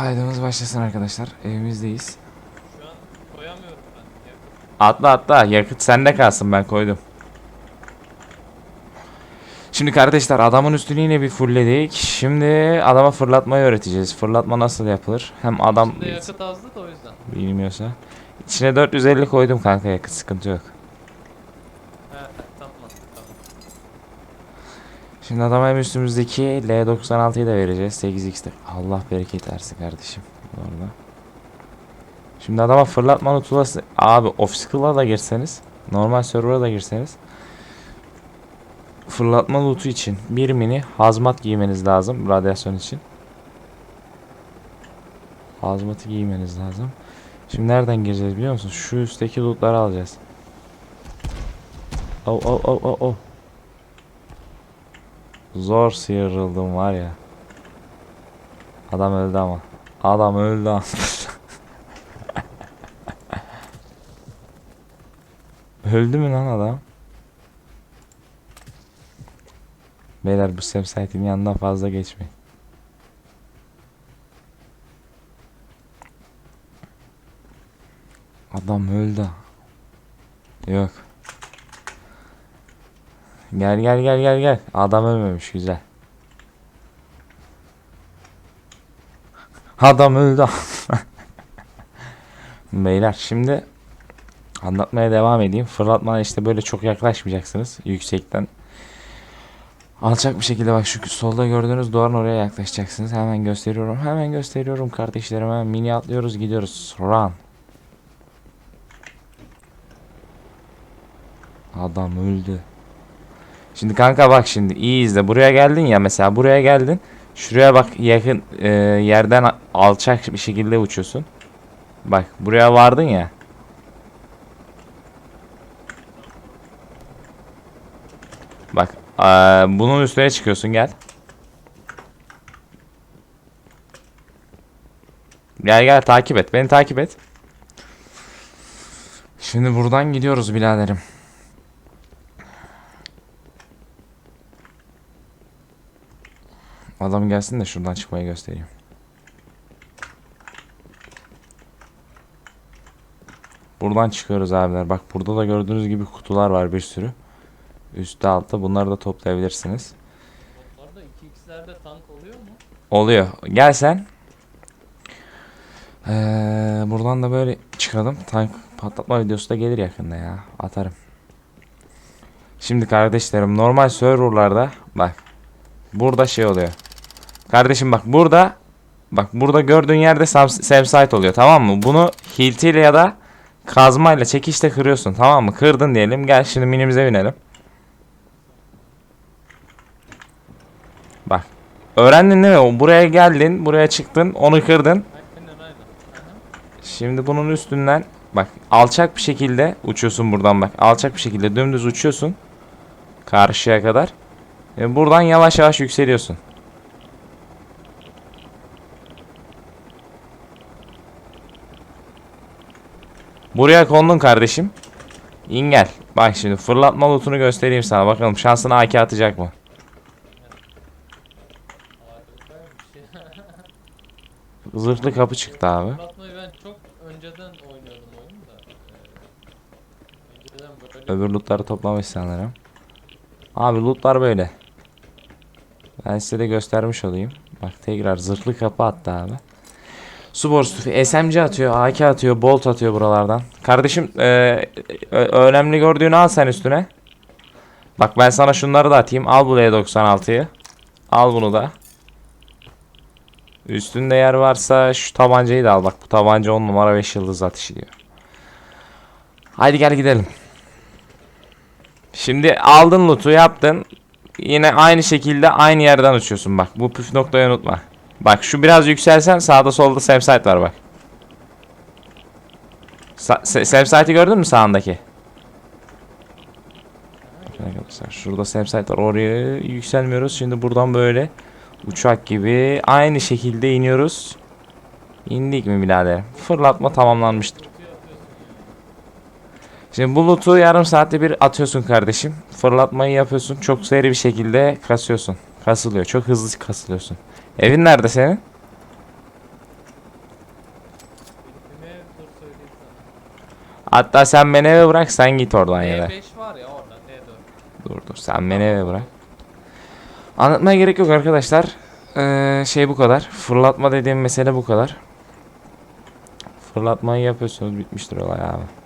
Kaydımız başlasın arkadaşlar. Evimizdeyiz. Şu an koyamıyorum ben. Yakıt. Atla atla. Yakıt sende kalsın ben koydum. Şimdi kardeşler adamın üstünü yine bir fullledik. Şimdi adama fırlatmayı öğreteceğiz. Fırlatma nasıl yapılır? Hem adam Şimdi yakıt azdı da o yüzden. bilmiyorsa. İçine 450 koydum kanka yakıt sıkıntı yok. He he tamam tamam. Şimdi adama hem üstümüzdeki L96'yı da vereceğiz. 8x'te. Allah bereket versin kardeşim. Orada. Şimdi adama fırlatma tulası abi obstacle'a da girseniz normal server'a da girseniz fırlatma lootu için bir mini hazmat giymeniz lazım radyasyon için. Hazmatı giymeniz lazım. Şimdi nereden gireceğiz biliyor musun? Şu üstteki lootları alacağız. Oh oh oh oh oh. Zor sıyrıldım var ya. Adam öldü ama. Adam öldü ama. öldü mü lan adam? Beyler bu Samsite'in yanından fazla geçmeyin. Adam öldü. Yok. Gel gel gel gel gel. Adam ölmemiş güzel. Adam öldü. Beyler şimdi anlatmaya devam edeyim. Fırlatmana işte böyle çok yaklaşmayacaksınız yüksekten. Alçak bir şekilde bak şu solda gördüğünüz duvarın oraya yaklaşacaksınız. Hemen gösteriyorum. Hemen gösteriyorum kardeşlerim. Hemen mini atlıyoruz gidiyoruz. Run. Adam öldü. Şimdi kanka bak şimdi iyi izle. Buraya geldin ya mesela buraya geldin. Şuraya bak yakın e, yerden alçak bir şekilde uçuyorsun. Bak buraya vardın ya. Bak e, bunun üstüne çıkıyorsun gel. Gel gel takip et. Beni takip et. Şimdi buradan gidiyoruz biraderim. Adam gelsin de şuradan çıkmayı göstereyim. Buradan çıkıyoruz abiler. Bak burada da gördüğünüz gibi kutular var bir sürü. Üstte altta bunları da toplayabilirsiniz. Orada 2x'lerde tank oluyor mu? Oluyor. Gel sen. Ee, buradan da böyle çıkalım. Tank patlatma videosu da gelir yakında ya. Atarım. Şimdi kardeşlerim normal serverlarda bak. Burada şey oluyor. Kardeşim bak burada bak burada gördüğün yerde sam- save site oluyor tamam mı? Bunu hiltiyle ya da kazmayla çekişle kırıyorsun tamam mı? Kırdın diyelim. Gel şimdi minimize binelim. Bak. Öğrendin değil mi? Buraya geldin, buraya çıktın, onu kırdın. Şimdi bunun üstünden bak alçak bir şekilde uçuyorsun buradan bak. Alçak bir şekilde dümdüz uçuyorsun. Karşıya kadar. Ve buradan yavaş yavaş yükseliyorsun. Buraya kondun kardeşim. İn gel. Bak şimdi fırlatma lootunu göstereyim sana. Bakalım şansına AK atacak mı? Zırhlı kapı çıktı abi. Fırlatmayı ben çok önceden oynuyordum oyunu da. Önceden böyle Öbür lootları toplamış sanırım. Abi lootlar böyle. Ben size de göstermiş olayım. Bak tekrar zırhlı kapı attı abi. Su borusu, SMG atıyor, AK atıyor, bolt atıyor buralardan. Kardeşim eee, ö- önemli gördüğünü al sen üstüne. Bak ben sana şunları da atayım. Al bu L96'yı. Al bunu da. Üstünde yer varsa şu tabancayı da al. Bak bu tabanca 10 numara 5 yıldız atışı diyor. Haydi gel gidelim. Şimdi aldın loot'u yaptın. Yine aynı şekilde aynı yerden uçuyorsun bak. Bu püf noktayı unutma. Bak şu biraz yükselsen sağda solda save site var bak. Sa se- save site'i gördün mü sağındaki? Arkadaşlar şurada save site var. Oraya yükselmiyoruz. Şimdi buradan böyle uçak gibi aynı şekilde iniyoruz. İndik mi birader? Fırlatma tamamlanmıştır. Şimdi bu loot'u yarım saatte bir atıyorsun kardeşim. Fırlatmayı yapıyorsun. Çok seri bir şekilde kasıyorsun. Kasılıyor. Çok hızlı kasılıyorsun. Evin nerede senin? Hatta sen beni eve bırak sen git oradan ya da. D5 var ya orada D4. Dur dur sen beni eve bırak. Anlatmaya gerek yok arkadaşlar. Ee, şey bu kadar. Fırlatma dediğim mesele bu kadar. Fırlatmayı yapıyorsunuz bitmiştir olay abi.